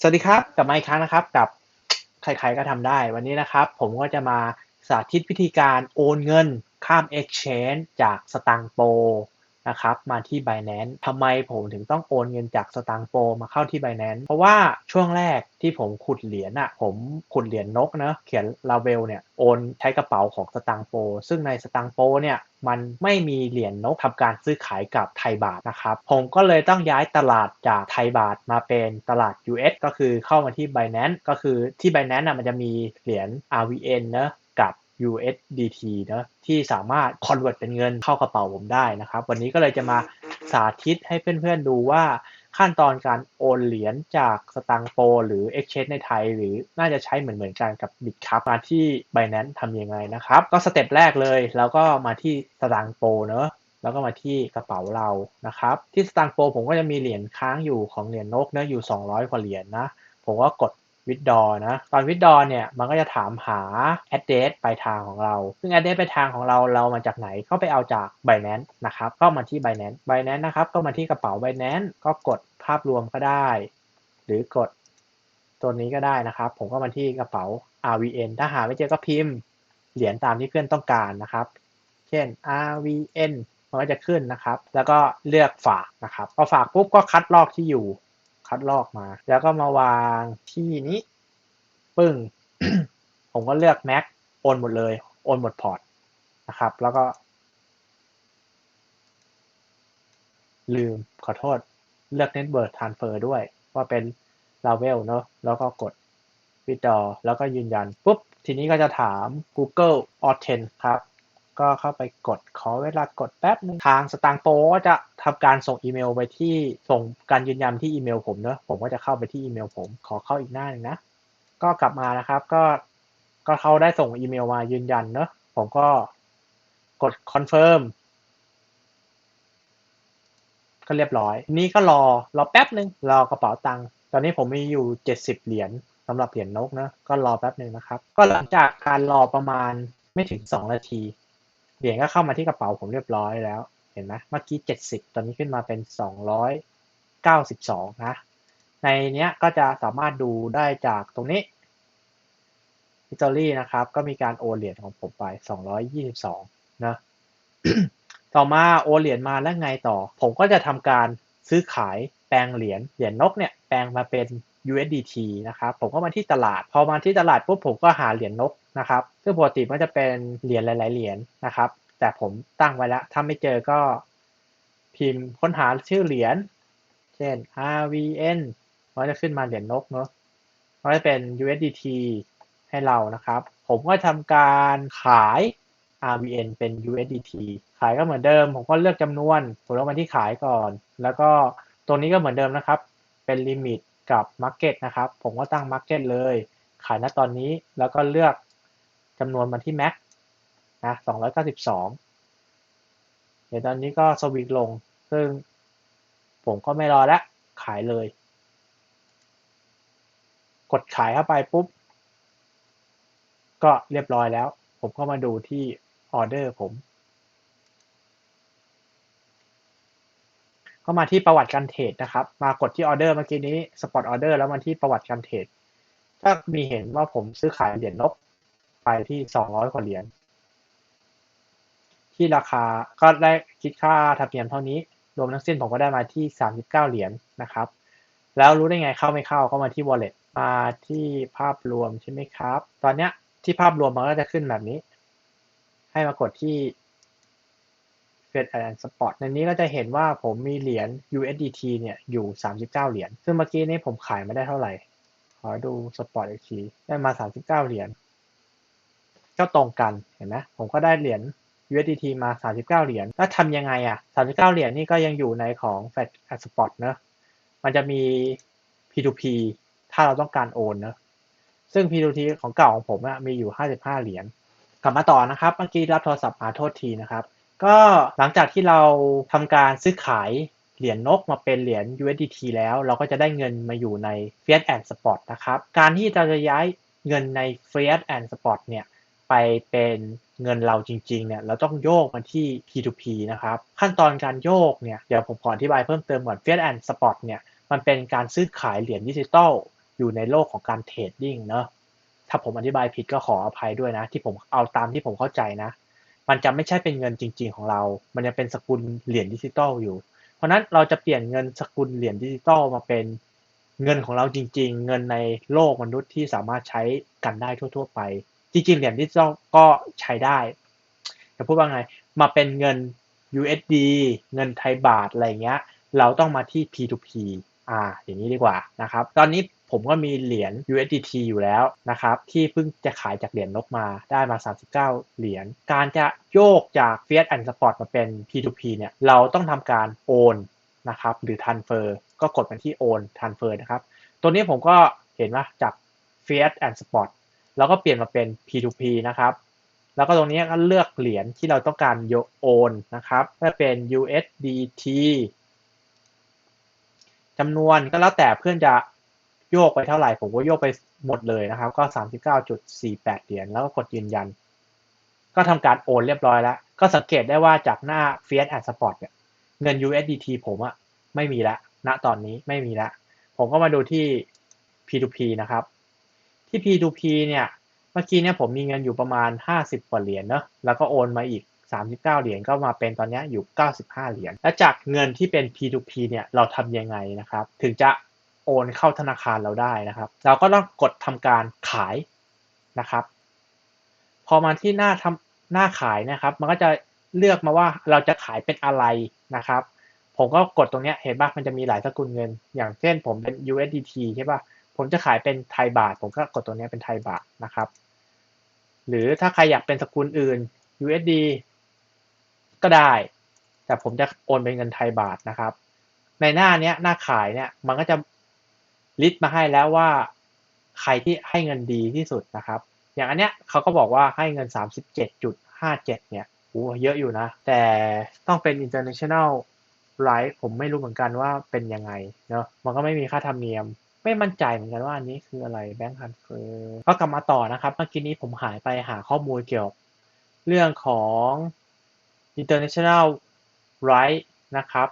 สวัสดีครับกลับมาอีกครั้งนะครับ กับใครๆก็ทำได้ วันนี้นะครับ ผมก็จะมาสาธิตวิธีการโอนเงินข้าม Exchange จากสตางโป นะครับมาที่ Binance ทำไมผมถึงต้องโอนเงินจากสตางโปมาเข้าที่ Binance เพราะว่าช่วงแรกที่ผมขุดเหรียญอะผมขุดเหรียญนกนะเขียนลาเวลเนี่ยโอนใช้กระเป๋าของสตางโป ซึ่งในสตางโปเนี่ยมันไม่มีเหรียญนกทำการซื้อขายกับไทยบาทนะครับ ผมก็เลยต้องย้ายตลาดจากไทยบาทมาเป็นตลาด US ก็คือเข้ามาที่ Binance ก็คือที่ Binance นะมันจะมีเหรียญ RVN นะ USDT นะที่สามารถ convert เป็นเงินเข้ากระเป๋าผมได้นะครับ วันนี้ก็เลยจะมาสาธิตให้เพื่อนๆดูว่าขั้นตอนการโอนเหรียญจากสตางโปหรือ Exchange ในไทย หรือน่าจะใช้เหมือนเหมือนกันกับ Bitcup มาที่ Binance ทำยังไงนะครับ ก็สเต็ปแรกเลย แล้วก็มาที่สตางโปเนอะแล้วก็มาที่กระเป๋าเรานะครับ ที่สตางโปผมก็จะมีเหรียญค้างอยู่ของเหรียญนกเนะอยู่ 200 กว่าเหรียญนะผมก็กด วิดดอนะ ตอนวิดดอเนี่ยมันก็จะถามหา address ปลายทางของเรา ซึ่ง address ปลายทางของเราเรามาจากไหนก็ไปเอาจาก Binance นะครับ ก็มาที่ Binance Binance นะครับก็มาที่กระเป๋า Binance ก็กดภาพรวมก็ได้ หรือกดตัวนี้ก็ได้นะครับ ผมก็มาที่กระเป๋า RVN ถ้าหาไม่เจอก็พิมพ์เหรียญตามที่เพื่อนต้องการนะครับ เช่น RVN มันก็จะขึ้นนะครับ แล้วก็เลือกฝากนะครับ พอฝากปุ๊บก็คัดลอกที่อยู่ คัดลอกมา แล้วก็มาวางที่นี้ ปึ้ง ผมก็เลือก Mac โอนหมดเลย โอนหมดพอร์ตนะครับ แล้วก็ ลืมขอโทษ เลือก Network Transfer ด้วย ว่าเป็น Laravel เนอะแล้วก็กด w i t h d r แล้วก็ยืนยัน ปุ๊บ ทีนี้ก็จะถาม Google Authent ครับ ก็เข้าไปกดขอเวลากดแป๊บนึงทางสตางโปก็จะทำการส่งอีเมลไปที่ส่งการยืนยันที่อีเมลผมเนอะผมก็จะเข้าไปที่อีเมลผมขอเข้าอีกหน้าหนึ่งนะ ก็กลับมานะครับก็ก็เขาได้ส่งอีเมลมายืนยันเนอะผมก็กดคอนเฟิร์มก็เรียบร้อย นี่ก็รอรอแป๊บนึงรอกระเป๋าตังค์ตอนนี้ผมมีอยู่เจ็ดสิบเหรียญสำหรับเหรียญนกนะก็รอแป๊บหนึ่งนะครับ ก็หลังจากการรอประมาณไม่ถึงสองนาที เหรียญก็เข้ามาที่กระเป๋าผมเรียบร้อยแล้ว เห็นไหมเมื่อกี้เจ็ดสิบตอนนี้ขึ้นมาเป็นสองร้อยเก้าสิบสองนะ ในเนี้ยก็จะสามารถดูได้จากตรงนี้ฮิตอรี่นะครับ ก็มีการโอนเหรียญของผมไป 222 นะ ต่อมาโอนเหรียญมาแล้วไงต่อ ผมก็จะทำการซื้อขายแปลงเหรียญ เหรียญนกเนี่ยแปลงมาเป็น USDT นะครับ ผมก็มาที่ตลาด พอมาที่ตลาดปุ๊บผมก็หาเหรียญนก นะครับ ซึ่งปกติมันจะเป็นเหรียญหลาย ๆ เหรียญนะครับ แต่ผมตั้งไว้แล้ว ถ้าไม่เจอก็พิมพ์ค้นหาชื่อเหรียญ เช่น RVN มันจะขึ้นมาเหรียญนกเนาะมันจะเป็น USDT ให้เรานะครับ ผมก็ทำการขาย RVN เป็น USDT ขายก็เหมือนเดิม ผมก็เลือกจำนวนผมลงมาที่ขายก่อน แล้วก็ตรงนี้ก็เหมือนเดิมนะครับ เป็นลิมิตกับ Market นะครับ ผมก็ตั้ง Market เลย ขายณตอนนี้แล้วก็เลือก จำนวนมาที่ Max นะ292 เดี๋ยวตอนนี้ก็สวิตช์ลง ซึ่งผมก็ไม่รอแล้ว ขายเลย กดขายเข้าไปปุ๊บ ก็เรียบร้อยแล้ว ผมก็มาดูที่ออเดอร์ผมก็มาที่ประวัติการเทรดนะครับ มากดที่ออเดอร์เมื่อกี้นี้สปอตออเดอร์แล้วมาที่ประวัติการเทรดก็มีเห็นว่าผมซื้อขายเหรียญนก ไปที่สองร้อยกว่าเหรียญที่ราคาก็ได้คิดค่าธรรมเนียมเท่านี้ รวมทั้งสิ้นผมก็ได้มาที่สามสิบเก้าเหรียญนะครับ แล้วรู้ได้ไงเข้าไม่เข้าก็มาที่ wallet มาที่ภาพรวมใช่ไหมครับ ตอนเนี้ยที่ภาพรวมมันก็จะขึ้นแบบนี้ ให้มากดที่ Fed and Spot ในนี้ก็จะเห็นว่าผมมีเหรียญ USDT เนี่ยอยู่ 39 เหรียญ ซึ่งเมื่อกี้นี้ผมขายไม่ได้เท่าไหร่ ขอดู Spot อีกที ได้มา 39 เหรียญ ก็ตรงกันเห็นไหมผมก็ได้เหรียญ USDT มา 39 เหรียญแล้วทำยังไงอะ 39 เหรียญนี่ก็ยังอยู่ในของ Fed and Spot เนอะมันจะมี P2P ถ้าเราต้องการโอนเนอะซึ่ง P2P ของเก่าของผมอะมีอยู่ 55 เหรียญกลับมาต่อนะครับ เมื่อกี้รับโทรศัพท์มาโทษทีนะครับ ก็หลังจากที่เราทำการซื้อขายเหรียญนกมาเป็นเหรียญ USDT แล้ว เราก็จะได้เงินมาอยู่ใน Fiat and Spot นะครับ การที่เราจะย้ายเงินใน Fiat and Spot เนี่ย ไปเป็นเงินเราจริงๆเนี่ยเราต้องโยกมาที่ P2P นะครับขั้นตอนการโยกเนี่ยเดี๋ยวผมขออธิบายเพิ่มเติมก่อน Fiat and Spot เนี่ยมันเป็นการซื้อขายเหรียญดิจิตอลอยู่ในโลกของการเทรดดิ้งเนอะถ้าผมอธิบายผิดก็ขออภัยด้วยนะ ที่ผมเอาตามที่ผมเข้าใจนะ มันจะไม่ใช่เป็นเงินจริง ๆ ของเรา มันจะเป็นสกุลเหรียญดิจิตอลอยู่ เพราะนั้นเราจะเปลี่ยนเงินสกุลเหรียญดิจิตอลมาเป็นเงินของเราจริง ๆ เงินในโลกมนุษย์ที่สามารถใช้กันได้ทั่ว ๆ ไป จริงๆเหรียญดิจิตอลก็ใช้ได้จะพูดว่าไง มาเป็นเงิน USD เงินไทยบาทอะไรเงี้ย เราต้องมาที่ P2P อ่า อย่างนี้ดีกว่านะครับ ตอนนี้ผมก็มีเหรียญ USDT อยู่แล้วนะครับ ที่เพิ่งจะขายจากเหรียญนกมาได้มา 39 เหรียญ การจะโยกจาก Fiat and Spot มาเป็น P2P เนี่ย เราต้องทำการโอนนะครับ หรือ Transfer ก็กดไปที่โอน Transfer นะครับ ตัวนี้ผมก็เห็นว่าจาก Fiat and Spot แล้วก็เปลี่ยนมาเป็น P2P นะครับ แล้วก็ตรงนี้ก็เลือกเหรียญที่เราต้องการโอนนะครับก็เป็น USDT จำนวนก็แล้วแต่เพื่อนจะโยกไปเท่าไหร่ ผมก็โยกไปหมดเลยนะครับ ก็ 39.48 เหรียญแล้วก็กดยืนยัน ก็ทำการโอนเรียบร้อยแล้ว ก็สังเกตได้ว่าจากหน้า Fiat and Spot เนี่ยเงิน USDT ผมอะไม่มีล้วณตอนนี้ไม่มีล้วผมก็มาดูที่ P2P นะครับ ที่ P2P เนี่ยเมื่อกี้เนี่ยผมมีเงินอยู่ประมาณ 50กว่าเหรียญเนาะแล้วก็โอนมาอีก 39 เหรียญก็มาเป็นตอนนี้อยู่ 95 เหรียญและจากเงินที่เป็น P2P เนี่ยเราทำยังไงนะครับ ถึงจะโอนเข้าธนาคารเราได้นะครับ เราก็ต้องกดทำการขายนะครับ พอมาที่หน้าทำหน้าขายนะครับ มันก็จะเลือกมาว่าเราจะขายเป็นอะไรนะครับ ผมก็กดตรงนี้เห็นป่ะมันจะมีหลายสกุลเงิน อย่างเช่นผมเป็น USDT ใช่ป่ะ ผมจะขายเป็นไทยบาท ผมก็กดตัวนี้เป็นไทยบาทนะครับ หรือถ้าใครอยากเป็นสกุลอื่น USD ก็ได้ แต่ผมจะโอนเป็นเงินไทยบาทนะครับ ในหน้านี้หน้าขายเนี่ยมันก็จะลิสต์มาให้แล้วว่าใครที่ให้เงินดีที่สุดนะครับ อย่างอันเนี้ยเขาก็บอกว่าให้เงิน 37.57 เนี่ยโอ้เยอะอยู่นะ แต่ต้องเป็น international right ผมไม่รู้เหมือนกันว่าเป็นยังไงเนาะมันก็ไม่มีค่าธรรมเนียม ไม่มั่นใจเหมือนกันว่าอันนี้คืออะไรแบงค์ทันเฟอร์ก็กลับมาต่อนะครับ เมื่อกี้นี้ผมหายไปหาข้อมูลเกี่ยวกับเรื่องของ international right นะครับ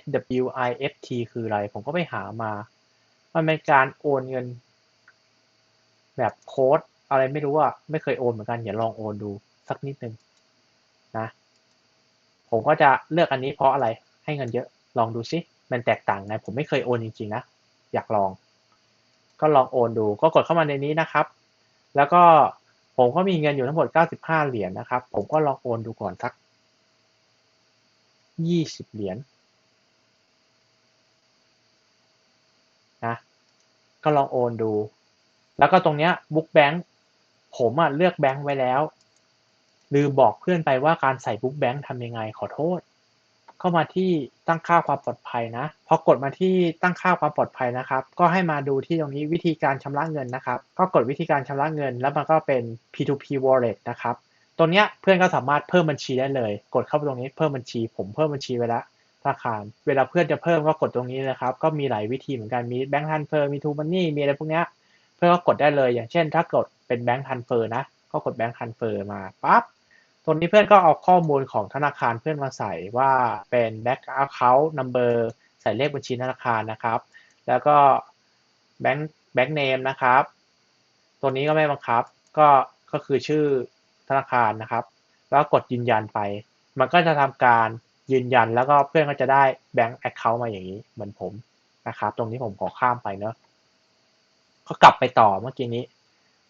SWIFT คืออะไร ผมก็ไปหามา มันเป็นการโอนเงิน แบบโค้ดอะไรไม่รู้อะไม่เคยโอนเหมือนกันอย่าลองโอนดูสักนิดนึงนะ ผมก็จะเลือกอันนี้เพราะอะไรให้เงินเยอะลองดูซิมันแตกต่างไงผมไม่เคยโอนจริงๆนะ อยากลอง ก็ลองโอนดู ก็กดเข้ามาในนี้นะครับ แล้วก็ผมก็มีเงินอยู่ทั้งหมด 95 เหรียญนะครับ ผมก็ลองโอนดูก่อนสัก 20 เหรียญนะ ก็ลองโอนดู แล้วก็ตรงเนี้ยบุ๊กแบงค์ผมอะเลือกแบงค์ไว้แล้ว ลืมบอกเพื่อนไปว่าการใส่บุ๊กแบงค์ทำยังไงขอโทษ เข้ามาที่ตั้งค่าความปลอดภัยนะ พอกดมาที่ตั้งค่าความปลอดภัยนะครับ ก็ให้มาดูที่ตรงนี้วิธีการชำระเงินนะครับ ก็กดวิธีการชำระเงิน แล้วมันก็เป็น P2P wallet นะครับตรงเนี้ยเพื่อนก็สามารถเพิ่มบัญชีได้เลย กดเข้าไปตรงนี้เพิ่มบัญชี ผมเพิ่มบัญชีไว้แล้วธนาคาร เวลาเพื่อนจะเพิ่มก็กดตรงนี้นะครับ ก็มีหลายวิธีเหมือนกัน มีแบงค์ทันเฟอร์ มีทูมันนี่ มีอะไรพวกเนี้ย เพื่อนก็กดได้เลย อย่างเช่น ถ้ากดเป็นแบงค์ทันเฟอร์นะ ก็กดแบงค์ทันเฟอร์มาปั๊บ รงนี้เพื่อนก็เอาข้อมูลของธนาคารเพื่อนมาใส่ว่าเป็น Back Account Number ใส่เลขบัญชีธนาคารนะครับ แล้วก็ Bank Bank Name นะครับ ตัวนี้ก็ไม่บังคับ ก็ก็คือชื่อธนาคารนะครับ แล้วกดยืนยันไป มันก็จะทำการยืนยันแล้วก็เพื่อนก็จะได้ Bank Account มาอย่างนี้เหมือนผมนะครับ ตรงนี้ผมขอข้ามไปเนาะก็กลับไปต่อเมื่อกี้นี้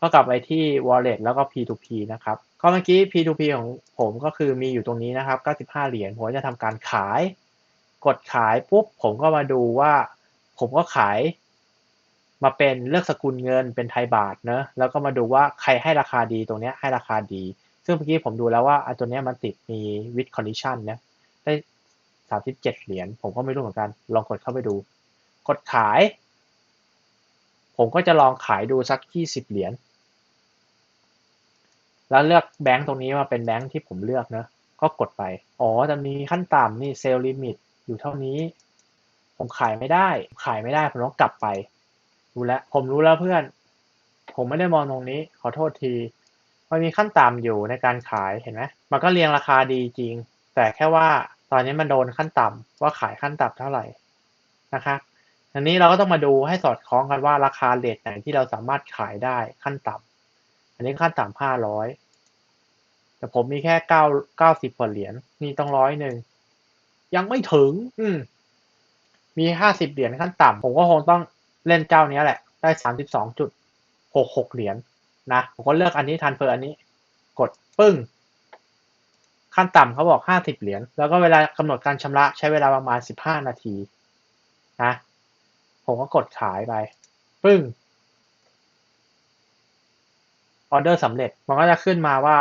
ก็กลับไปที่ wallet แล้วก็ P2P นะครับ ก็เมื่อกี้ P2P ของผมก็คือมีอยู่ตรงนี้นะครับ 95 เหรียญ ผมจะทำการขาย กดขายปุ๊บ ผมก็มาดูว่า ผมก็ขาย มาเป็นเลือกสกุลเงินเป็นไทยบาทเนอะแล้วก็มาดูว่าใครให้ราคาดีตรงเนี้ยให้ราคาดี ซึ่งเมื่อกี้ผมดูแล้วว่าอันตัวเนี้ยมันติดมี with condition นะได้ 37 เหรียญ ผมก็ไม่รู้เหมือนกัน ลองกดเข้าไปดู กดขาย ผมก็จะลองขายดูสัก 20 เหรียญ แล้วเลือกแบงค์ตรงนี้มาเป็นแบงค์ที่ผมเลือกนะ ก็กดไป อ๋อจะมีขั้นต่ำนี่เซลล์ลิมิตอยู่เท่านี้ ผมขายไม่ได้ ขายไม่ได้ ผมต้องกลับไป รู้แล้ว ผมรู้แล้วเพื่อน ผมไม่ได้มองตรงนี้ ขอโทษที มันมีขั้นต่ำอยู่ในการขาย เห็นไหมมันก็เรียงราคาดีจริง แต่แค่ว่าตอนนี้มันโดนขั้นต่ำว่าขายขั้นต่ำเท่าไหร่นะครับอันนี้เราก็ต้องมาดูให้สอดคล้องกันว่าราคาเลทไหนที่เราสามารถขายได้ขั้นต่ำ อันนี้ขั้นต่ำห้าร้อยแต่ผมมีแค่เก้าเก้าสิบกว่าเหรียญนี่ต้องร้อยหนึ่งยังไม่ถึง อืม มีห้าสิบเหรียญขั้นต่ำผมก็คงต้องเล่นเจ้านี้แหละ ได้สามสิบสองจุดหกหกเหรียญนะผมก็เลือกอันนี้ทันเฟอร์อันนี้ กดปึ้ง ขั้นต่ำเขาบอกห้าสิบเหรียญแล้วก็เวลากำหนดการชำระใช้เวลาประมาณสิบห้านาทีนะผมก็กดขายไป ปึ้ง ออเดอร์สำเร็จ มันก็จะขึ้นมาว่า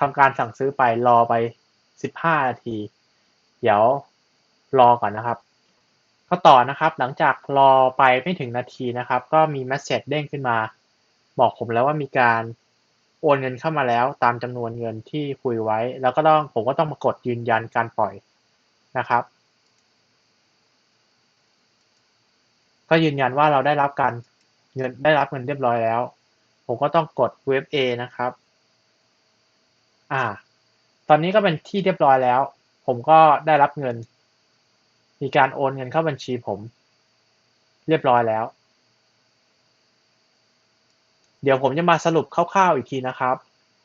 ทำการสั่งซื้อไปรอไปสิบห้านาที เดี๋ยวรอก่อนนะครับ ก็ต่อนะครับหลังจากรอไปไม่ถึงนาทีนะครับ ก็มีแมสเซจเด้งขึ้นมา บอกผมแล้วว่ามีการโอนเงินเข้ามาแล้วตามจำนวนเงินที่คุยไว้ แล้วก็ต้องผมก็ต้องมากดยืนยันการปล่อยนะครับ ก็ยืนยันว่าเราได้รับการเงินได้รับเงินเรียบร้อยแล้ว ผมก็ต้องกดเว็บ A นะครับ อ่า ตอนนี้ก็เป็นที่เรียบร้อยแล้ว ผมก็ได้รับเงิน มีการโอนเงินเข้าบัญชีผม เรียบร้อยแล้ว เดี๋ยวผมจะมาสรุปคร่าวๆอีกทีนะครับ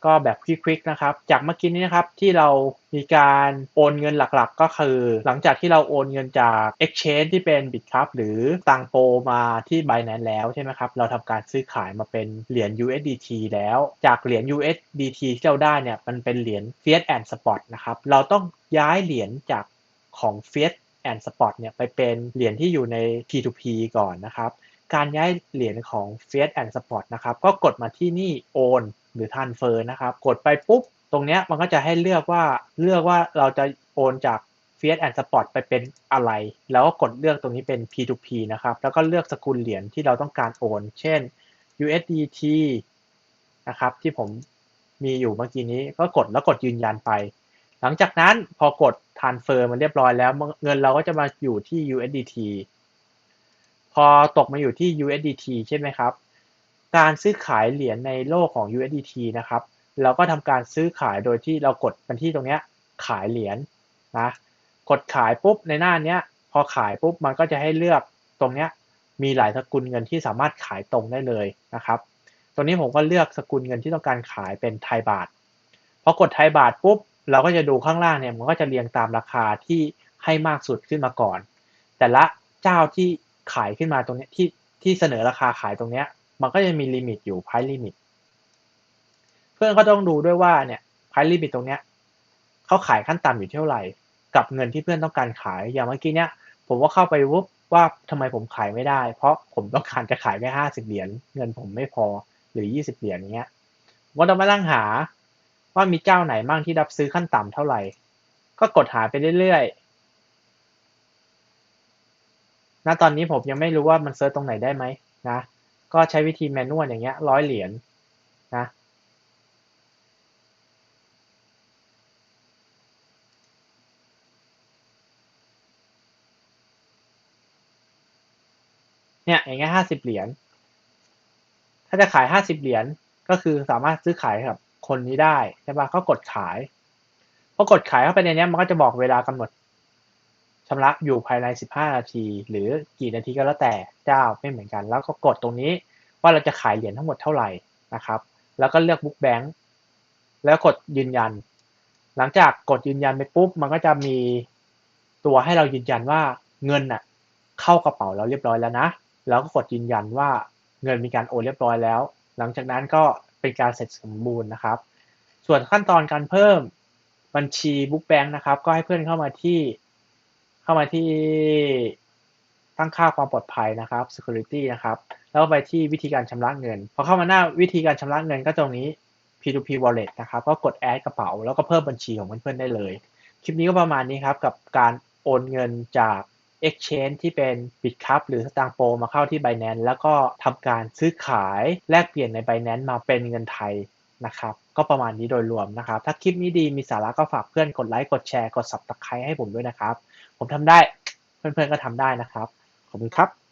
ก็แบบควิกๆนะครับ จากเมื่อกี้นี้นะครับที่เรามีการโอนเงินหลักๆ ก็คือ หลังจากที่เราโอนเงินจาก Exchange ที่เป็น Bitcup หรือตังโปมาที่ Binance แล้วใช่ไหมครับ เราทำการซื้อขายมาเป็นเหรียญ USDT แล้ว จากเหรียญ USDT ที่เราได้เนี่ยมันเป็นเหรียญ Fiat and Spot นะครับ เราต้องย้ายเหรียญจากของ Fiat and Spot เนี่ยไปเป็นเหรียญที่อยู่ใน P2P ก่อนนะครับ การย้ายเหรียญของ Fiat and Spot นะครับก็กดมาที่นี่โอน หรือ transfer นะครับ กดไปปุ๊บ ตรงเนี้ยมันก็จะให้เลือกว่าเลือกว่าเราจะโอนจาก Fiat and Spot ไปเป็นอะไร แล้วก็กดเลือกตรงนี้เป็น P2P นะครับ แล้วก็เลือกสกุลเหรียญที่เราต้องการโอน เช่น USDT นะครับ ที่ผมมีอยู่เมื่อกี้นี้ก็กดแล้วกดยืนยันไป หลังจากนั้นพอกด transfer มันเรียบร้อยแล้ว เงินเราก็จะมาอยู่ที่ USDT พอตกมาอยู่ที่ USDT ใช่ไหมครับ การซื้อขายเหรียญในโลกของ USDT นะครับ เราก็ทำการซื้อขายโดยที่เรากดไปที่ตรงเนี้ยขายเหรียญนะกดขายปุ๊บในหน้าเนี้ยพอขายปุ๊บมันก็จะให้เลือกตรงเนี้ยมีหลายสกุลเงินที่สามารถขายตรงได้เลยนะครับตรงนี้ผมก็เลือกสกุลเงินที่ต้องการขายเป็นไทยบาทพอกดไทยบาทปุ๊บเราก็จะดูข้างล่างเนี่ยมันก็จะเรียงตามราคาที่ให้มากสุดขึ้นมาก่อน แต่ละเจ้าที่ขายขึ้นมาตรงนี้ที่ที่เสนอราคาขายตรงเนี้ย มันก็จะมีลิมิตอยู่ไพลิมิต เพื่อนก็ต้องดูด้วยว่าเนี่ยไพลิมิตตรงเนี้ยเขาขายขั้นต่ำอยู่เท่าไหร่ กับเงินที่เพื่อนต้องการขาย อย่างเมื่อกี้เนี้ยผมก็เข้าไปวุบว่าทำไมผมขายไม่ได้ เพราะผมต้องการจะขายแค่ห้าสิบเหรียญ เงินผมไม่พอ หรือยี่สิบเหรียญเงี้ยผมก็ต้องมาตั้งหาว่ามีเจ้าไหนบ้างที่รับซื้อขั้นต่ำเท่าไหร่ ก็กดหาไปเรื่อยๆ ณ ตอนนี้ผมยังไม่รู้ว่ามันเซิร์ชตรงไหนได้ไหมนะ ก็ใช้วิธีแมนนวลอย่างเงี้ยร้อยเหรียญนะเนี่ยอย่างเงี้ยห้าสิบเหรียญ ถ้าจะขายห้าสิบเหรียญก็คือสามารถซื้อขายกับคนนี้ได้ใช่ปะก็กดขายพอกดขายเข้าไปในนี้มันก็จะบอกเวลากำหนด ชำระอยู่ภายใน 15 นาที หรือกี่นาทีก็แล้วแต่เจ้าไม่เหมือนกัน แล้วก็กดตรงนี้ว่าเราจะขายเหรียญทั้งหมดเท่าไหร่นะครับ แล้วก็เลือกบุ๊กแบงค์แล้วกดยืนยัน หลังจากกดยืนยันไปปุ๊บ มันก็จะมีตัวให้เรายืนยันว่าเงินน่ะเข้ากระเป๋าเราเรียบร้อยแล้วนะ แล้วก็กดยืนยันว่าเงินมีการโอนเรียบร้อยแล้ว หลังจากนั้นก็เป็นการเสร็จสมบูรณ์นะครับ ส่วนขั้นตอนการเพิ่มบัญชีบุ๊กแบงค์นะครับ ก็ให้เพื่อนเข้ามาที่ เข้ามาที่ตั้งค่าความปลอดภัยนะครับ security นะครับ แล้วไปที่วิธีการชำระเงิน พอเข้ามาหน้าวิธีการชำระเงินก็ตรงนี้ P2P wallet นะครับ ก็กด add กระเป๋า แล้วก็เพิ่มบัญชีของเพื่อนๆได้เลย คลิปนี้ก็ประมาณนี้ครับ กับการโอนเงินจาก Exchange ที่เป็น Bitcup หรือ s t a n g p o มาเข้าที่ Binance แล้วก็ทำการซื้อขายแลกเปลี่ยนใน Binance มาเป็นเงินไทยนะครับ ก็ประมาณนี้โดยรวมนะครับ ถ้าคลิปนี้ดีมีสาระก็ฝากเพื่อนกดไลค์ กดแชร์ กด subscribe ให้ผมด้วยนะครับ ผมทำได้ เพื่อนๆก็ทำได้นะครับ ขอบคุณครับ